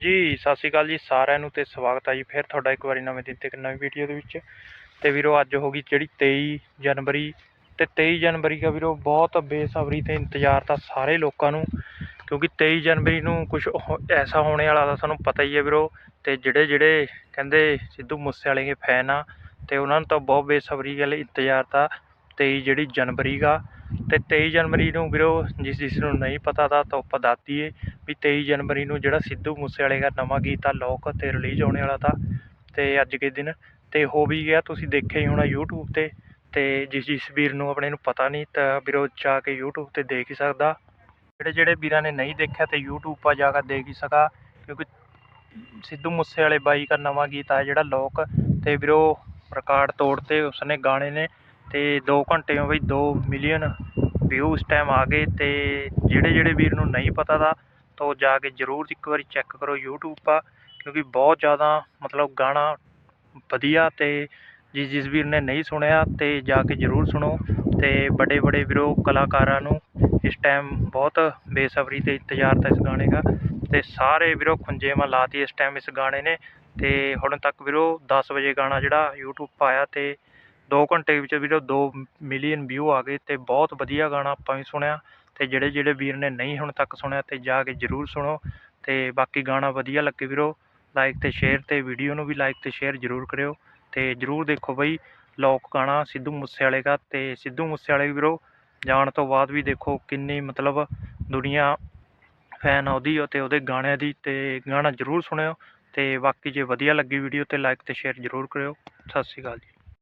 ਜੀ, ਸਤਿ ਸ਼੍ਰੀ ਅਕਾਲ ਜੀ ਸਾਰਿਆਂ ਨੂੰ ਤੇ ਸਵਾਗਤ ਹੈ ਜੀ ਫਿਰ ਤੁਹਾਡਾ ਇੱਕ ਵਾਰੀ ਨਵੇਂ ਦਿਨ ਤੇ ਇੱਕ ਨਵੀਂ ਵੀਡੀਓ ਦੇ ਵਿੱਚ। ਤੇ ਵੀਰੋ, ਅੱਜ ਹੋ ਗਈ ਜਿਹੜੀ 23 ਜਨਵਰੀ ਤੇ 23 ਜਨਵਰੀ ਦਾ ਵੀਰੋ ਬਹੁਤ ਬੇਸਬਰੀ ਤੇ ਇੰਤਜ਼ਾਰ ਤਾਂ ਸਾਰੇ ਲੋਕਾਂ ਨੂੰ, ਕਿਉਂਕਿ 23 ਜਨਵਰੀ ਨੂੰ ਕੁਝ ਐਸਾ ਹੋਣੇ ਵਾਲਾ ਤਾਂ ਸਾਨੂੰ ਪਤਾ ਹੀ ਹੈ ਵੀਰੋ। ਤੇ ਜਿਹੜੇ ਜਿਹੜੇ ਕਹਿੰਦੇ ਸਿੱਧੂ ਮੂਸੇ ਵਾਲੇ ਦੇ ਫੈਨ ਆ, ਤੇ ਉਹਨਾਂ ਨੂੰ ਤਾਂ ਬਹੁਤ ਬੇਸਬਰੀ ਗੱਲ ਇੰਤਜ਼ਾਰ ਤਾਂ 23 ਜਿਹੜੀ ਜਨਵਰੀ ਦਾ। ਤੇ 23 ਜਨਵਰੀ ਨੂੰ ਵੀਰੋ, ਜਿਸ ਜਿਸ ਨੂੰ ਨਹੀਂ ਪਤਾ ਤਾਂ ਤਾਂ ਆਪਾਂ ਦੱਸ ਦਈਏ। ਵੀ ਤੇਈ ਜਨਵਰੀ ਨੂੰ ਜਿਹੜਾ ਸਿੱਧੂ ਮੂਸੇਵਾਲੇ ਦਾ ਨਵਾਂ ਗੀਤ ਆ, ਲੋਕ ਅਤੇ ਰਿਲੀਜ਼ ਹੋਣੇ ਵਾਲਾ ਤਾ ਅਤੇ ਅੱਜ ਕੇ ਦਿਨ ਅਤੇ ਹੋ ਵੀ ਗਿਆ, ਤੁਸੀਂ ਦੇਖਿਆ ਹੀ ਹੋਣਾ ਯੂਟਿਊਬ ਤੇ ਅਤੇ ਜਿਸ ਜਿਸ ਵੀਰ ਨੂੰ ਆਪਣੇ ਨੂੰ ਪਤਾ ਨਹੀਂ, ਤਾਂ ਵੀਰੋ ਜਾ ਕੇ ਯੂਟਿਊਬ ਤੇ ਦੇਖ ਹੀ ਸਕਦਾ। ਜਿਹੜੇ ਜਿਹੜੇ ਵੀਰਾਂ ਨੇ ਨਹੀਂ ਦੇਖਿਆ, ਤਾਂ ਯੂਟਿਊਬ 'ਪਾ ਜਾ ਕੇ ਦੇਖ ਹੀ ਸਕਾ, ਕਿਉਂਕਿ ਸਿੱਧੂ ਮੂਸੇਵਾਲੇ ਬਾਈ ਦਾ ਨਵਾਂ ਗੀਤ ਆ, ਜਿਹੜਾ ਲੋਕ ਅਤੇ ਵੀਰੋ ਰਿਕਾਰਡ ਤੋੜਤੇ ਉਸਨੇ ਗਾਣੇ ਨੇ ਅਤੇ 2 ਘੰਟੇ ਵਿੱਚ ਬਈ 2 ਮਿਲੀਅਨ ਵਿਊ ਉਸ ਟਾਈਮ ਆ ਗਏ ਅਤੇ ਜਿਹੜੇ ਜਿਹੜੇ ਵੀਰ ਨੂੰ ਨਹੀਂ ਪਤਾ ਦਾ ਤਾਂ ਉਹ ਜਾ ਕੇ ਜ਼ਰੂਰ ਇੱਕ ਵਾਰੀ ਚੈੱਕ ਕਰੋ ਯੂਟਿਊਬ 'ਪਾ ਕਿਉਂਕਿ ਬਹੁਤ ਜ਼ਿਆਦਾ ਮਤਲਬ ਗਾਣਾ ਵਧੀਆ ਅਤੇ ਜਿਸ ਜਿਸ ਵੀਰ ਨੇ ਨਹੀਂ ਸੁਣਿਆ ਤੇ ਜਾ ਕੇ ਜ਼ਰੂਰ ਸੁਣੋ ਅਤੇ ਬੜੇ ਬੜੇ ਵੀਰੋ ਕਲਾਕਾਰਾਂ ਨੂੰ ਇਸ ਟਾਈਮ ਬਹੁਤ ਬੇਸਬਰੀ ਤੇ ਇੰਤਜ਼ਾਰ ਤਾਂ ਇਸ ਗਾਣੇ ਦਾ ਅਤੇ ਸਾਰੇ ਵੀਰੋ ਖੁੰਝੇ ਲਾਤੀ ਇਸ ਟਾਈਮ ਇਸ ਗਾਣੇ ਨੇ ਅਤੇ ਹੁਣ ਤੱਕ ਵੀਰੋ ਦਸ ਵਜੇ ਗਾਣਾ ਜਿਹੜਾ ਯੂਟਿਊਬ 'ਪਾ ਆਇਆ ਤੇ ਦੋ ਘੰਟੇ ਵਿੱਚ ਵੀਰੋ ਦੋ ਮਿਲੀਅਨ ਵਿਊ ਆ ਗਏ ਅਤੇ ਬਹੁਤ ਵਧੀਆ ਗਾਣਾ ਆਪਾਂ ਵੀ ਸੁਣਿਆ ਅਤੇ ਜਿਹੜੇ ਜਿਹੜੇ ਵੀਰ ਨੇ ਨਹੀਂ ਹੁਣ ਤੱਕ ਸੁਣਿਆ ਅਤੇ ਜਾ ਕੇ ਜ਼ਰੂਰ ਸੁਣੋ ਅਤੇ ਬਾਕੀ ਗਾਣਾ ਵਧੀਆ ਲੱਗੇ ਵੀਰੋ ਲਾਈਕ ਅਤੇ ਸ਼ੇਅਰ ਅਤੇ ਵੀਡੀਓ ਨੂੰ ਵੀ ਲਾਈਕ ਅਤੇ ਸ਼ੇਅਰ ਜ਼ਰੂਰ ਕਰਿਓ ਅਤੇ ਜ਼ਰੂਰ ਦੇਖੋ ਬਈ ਲੋਕ ਗਾਣਾ ਸਿੱਧੂ ਮੂਸੇਵਾਲੇ ਦਾ ਅਤੇ ਸਿੱਧੂ ਮੂਸੇਵਾਲੇ ਵੀਰੋ ਜਾਣ ਤੋਂ ਬਾਅਦ ਵੀ ਦੇਖੋ ਕਿੰਨੀ ਮਤਲਬ ਦੁਨੀਆ ਫੈਨ ਆ ਉਹਦੀ ਅਤੇ ਉਹਦੇ ਗਾਣਿਆਂ ਦੀ ਅਤੇ ਗਾਣਾ ਜ਼ਰੂਰ ਸੁਣਿਓ ਅਤੇ ਬਾਕੀ ਜੇ ਵਧੀਆ ਲੱਗੀ ਵੀਡੀਓ ਤੇ ਲਾਈਕ ਅਤੇ ਸ਼ੇਅਰ ਜ਼ਰੂਰ ਕਰਿਓ, ਸਤਿ ਸ਼੍ਰੀ ਅਕਾਲ ਜੀ।